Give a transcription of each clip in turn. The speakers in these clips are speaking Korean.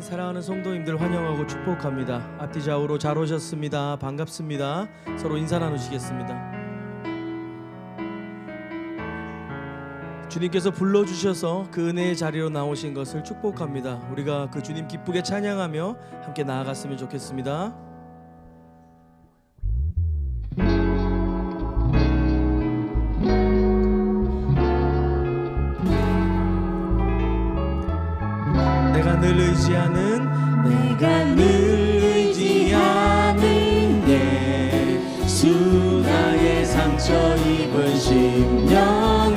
사랑하는 성도님들 환영하고 축복합니다. 앞뒤 좌우로 잘 오셨습니다. 반갑습니다. 서로 인사 나누시겠습니다. 주님께서 불러주셔서 그 은혜의 자리로 나오신 것을 축복합니다. 우리가 그 주님 기쁘게 찬양하며 함께 나아갔으면 좋겠습니다. 늘 의지하는 내가 늘 의지하는 예수 나의 상처 입은 심령을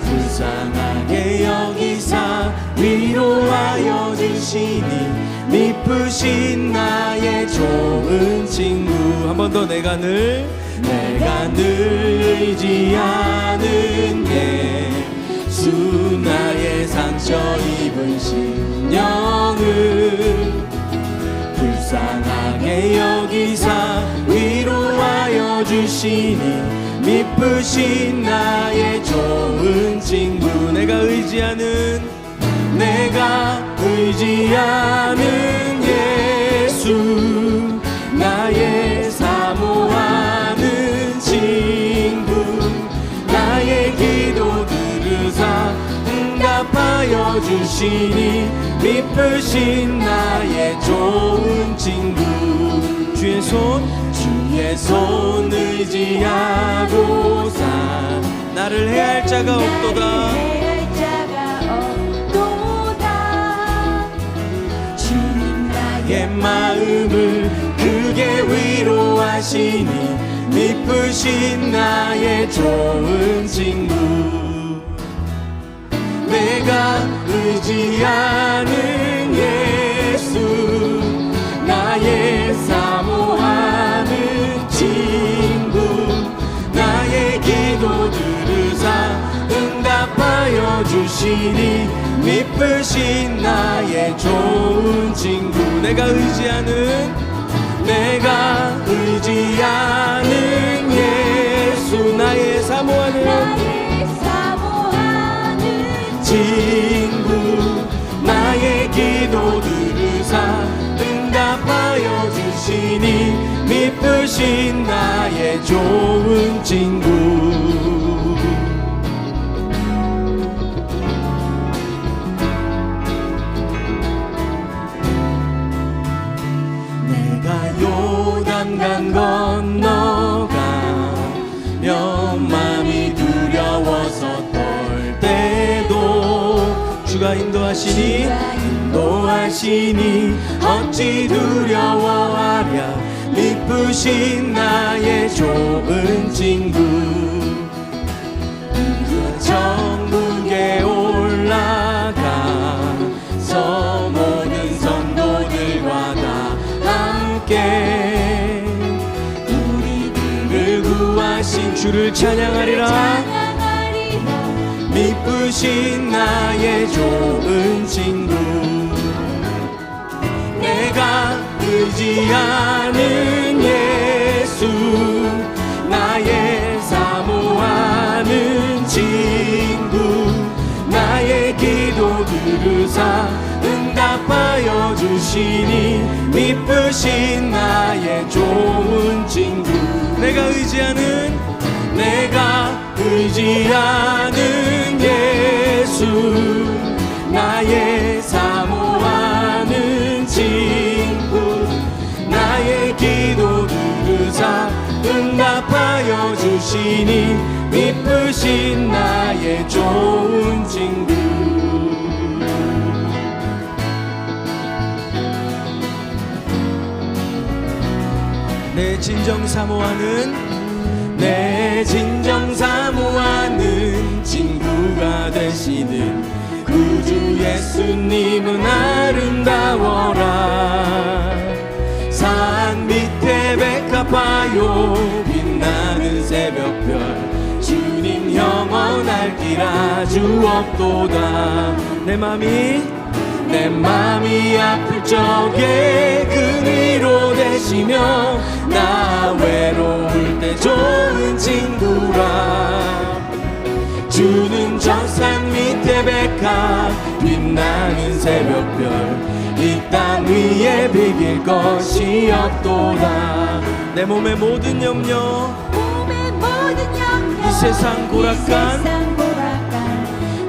불쌍하게 여기사 위로하여 주시니 미쁘신 나의 좋은 친구. 한 번 더 내가 늘 내가 늘 의지하는 예수 나의 상처 입은 심령을 불쌍하게 여기사 위로하여 주시니 미쁘신 나의 좋은 친구 내가 의지하는 내가 의지하는 예수 하여 주시니 미쁘신 나의 좋은 친구. 주의 손 주의 손 의지하고사. 나를 해할 자가 없도다. 해할 자가 없도다. 주님 나의 마음을 크게 위로하시니 미쁘신 나의 좋은 친구 내가 의지하는 예수 나의 사모하는 친구 나의 기도 들으사 응답하여 주시니 미쁘신 나의 좋은 친구. 내가 의지하는 내가 의지하는 예수 나의 사모하는 친구 나의 기도 들으사 응답하여 주시니 미쁘신 나의 좋은 친구 주가 인도하시니 인도하시니 어찌 두려워하랴. 미쁘신 나의 좋은 친구. 그 천국에 올라가 서 모든 성도들과 다 함께 우리들을 구하신 주를 찬양하리라 미쁘신 나의 좋은 친구. 내가 의지하는 예수 나의 사모하는 친구. 나의 기도 들으사 응답하여 주시니 미쁘신 나의 좋은 친구. 내가 의지하는 내가 의지하는 예 수 나의 사모하는 친구 나의 기도 들으사 응답하여 주시니 미쁘신 나의 좋은 친구. 내 진정 사모하는 내 진정 사모하는 되시는 구주 예수님은 아름다워라. 산 밑에 백합화요 빛나는 새벽별 주님 영원할 길 아주 없도다. 내 맘이 내 맘이 아플 적에 그 위로 되시며 나 외로울 때 좋은 친구라 주는 저산 밑에 백합 빛나 빛나는 새벽별. 이 땅 위에 비길 것이 없도다. 내 몸의 모든 염려 몸의 모든 영역 이 세상 고락한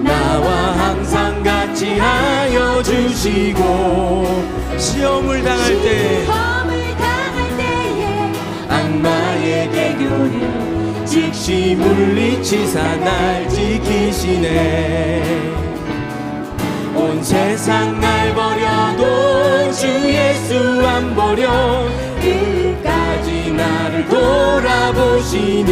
나와 항상 같이 하여 주시고 시험을 당할 때 시험을 당할 때에 악마에게 교류 즉시 물리치사 날 지키시네. 온 세상 날 버려도 주 예수 안 버려. 끝까지 나를 돌아보시니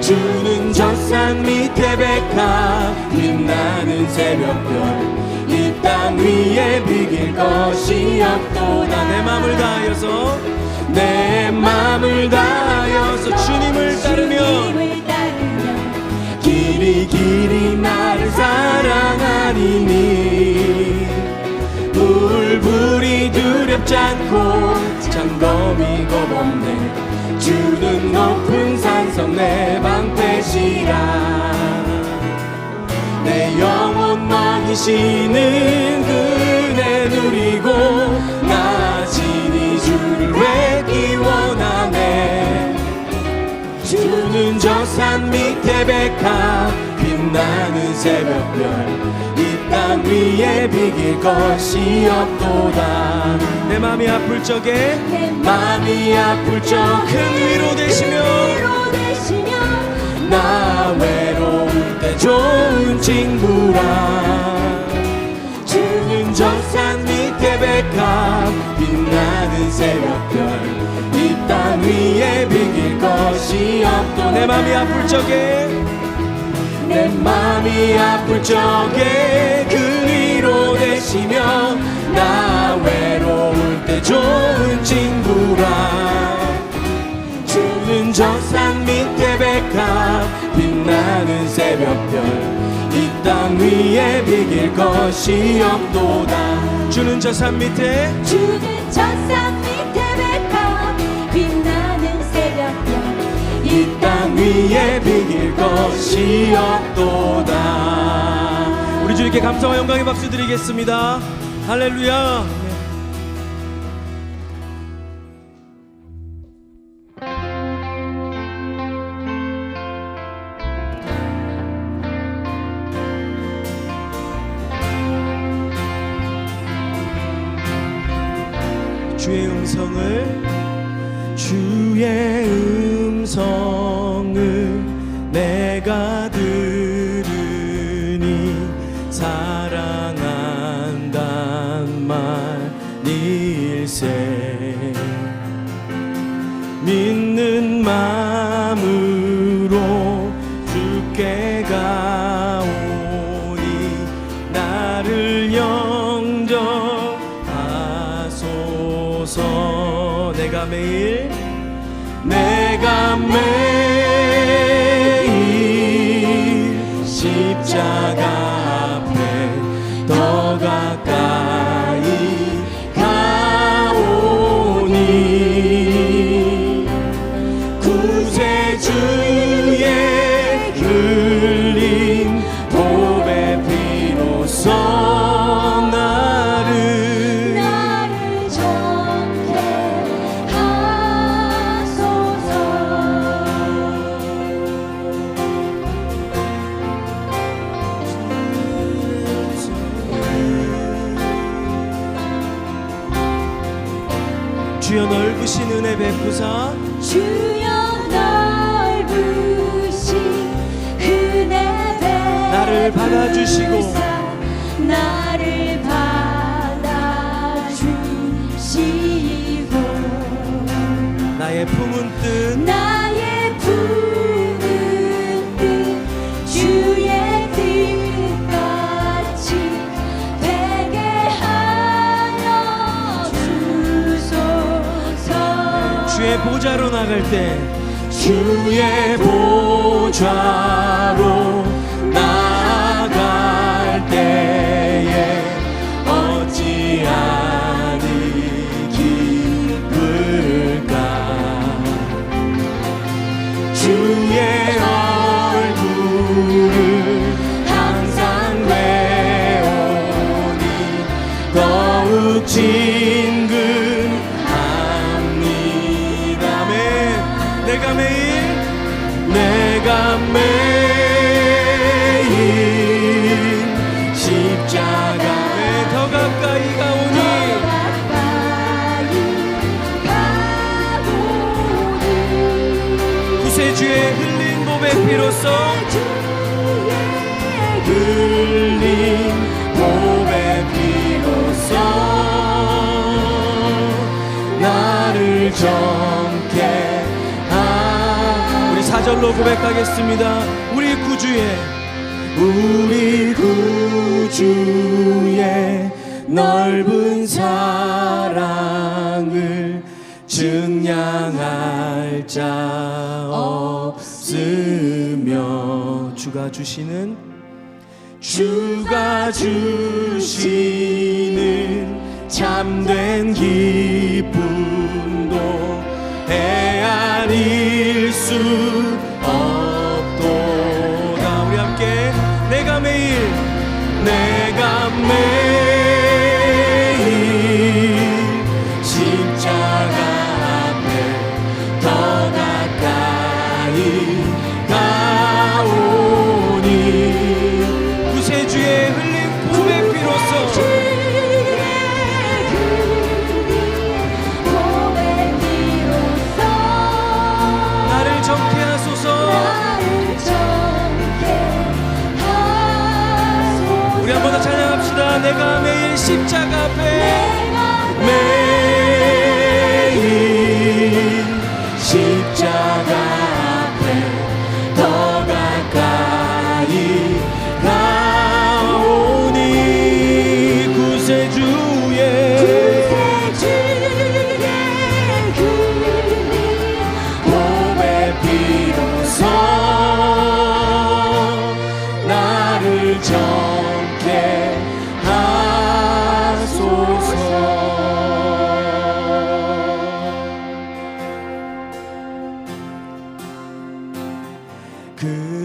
주는 저산 밑에 백합 빛나는 새벽별 이 땅 위에 비길 것이 없도다. 내 맘을 다하여서 내 맘을 다하여서 주님을 따르며 따르며 길이 길이 나를 사랑하리니 불불이 두렵지 않고 장검이 겁없네 주는 높은 산성 내 방패시라 내 영혼 먹이시는 그 주를 뵙기 원하네? 주는 저 산 밑에 백합 빛나는 새벽별 이 땅 위에 비길 것이 없도다. 내 맘이 아플 적에 내 마음이 아플 적큰 위로 되시며 위로 되시며 나 외로울 때 좋은 친구라. 주는 저산 밑에 백합 새벽별 이 땅 위에 비길 것이 없도 내 맘이 아플 적에? 내 맘이 아플 적에 그 위로 되시며 나 외로울 때 좋은 친구라. 주는 저산 밑에 백합 빛나는 새벽별 이 땅 위에 비길 것이 없도다 주는 저산 밑에 주는 저산 밑에 백합 빛나는 새벽별. 이 땅 위에 비길 것이 없도다. 우리 주님께 감사와 영광의 박수 드리겠습니다. 할렐루야 음성을 주의 음성 내 넓으신 은혜 베푸사. 주여 넓으신 은혜 나를 받아주시고 베푸사. 나를 받아주시고 나의 품은 뜻. 나의 보좌로 나갈 때 주의 보좌로 주의 흘린 몸의 피로써 흘린 몸의 피로써 나를 정케 하 우리 사절로 고백하겠습니다. 우리 구주의 우리 구주의 넓은 사랑을 증량할 자 없으며 주가 주시는 주가 주시는 참된 기쁨도 헤아릴 수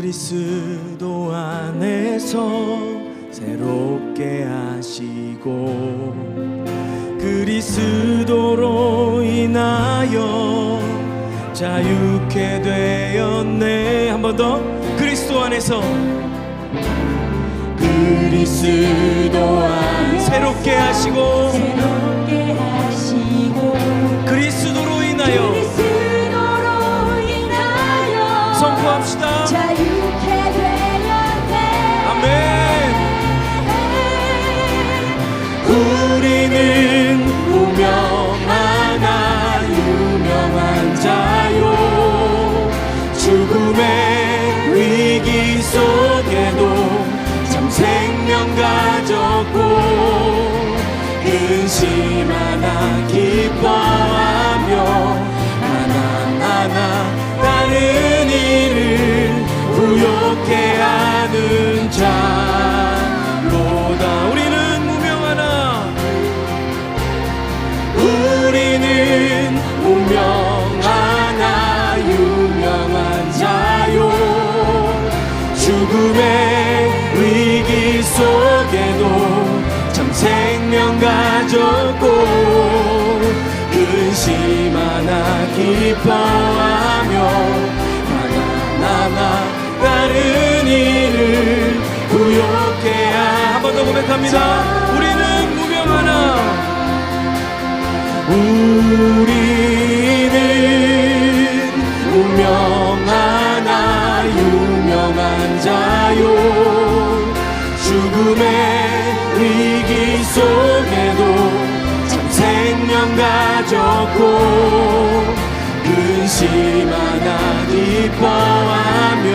그리스도 안에서 새롭게 하시고 그리스도로 인하여 자유케 되었네. 한 번 더. 그리스도 안에서. 그리스도 안 새롭게 하시고 심 하나 기뻐하며 하나하나 다른 일을 부욕해 한번 더 고백합니다. 우리는 무명하나. 우리는 무명하나 유명한 자요. 죽음의 위기 속에도 가졌고 근심 하나 기뻐하며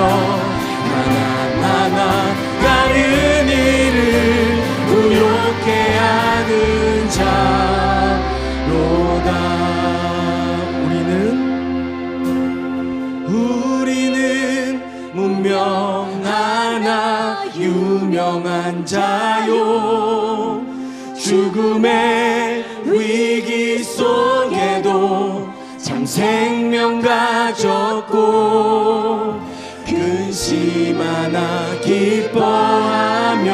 하나 하나 다른 일을 부욕해 하는 자로다. 우리는 우리는 문명하나 유명한 자요. 죽음의 생명 가졌고 근심 하나 기뻐하며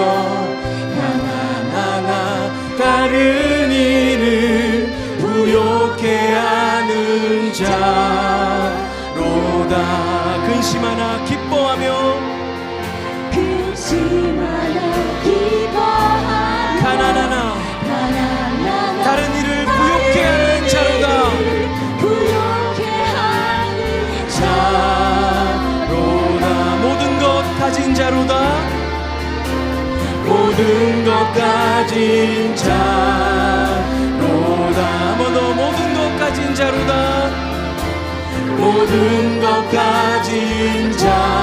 하나하나 다른 이를 부욕해 하는 자로다. 근심 하나 모든 것 가진 자로다. 모두 모든 것 가진 자로다. 모든 것 가진 자로다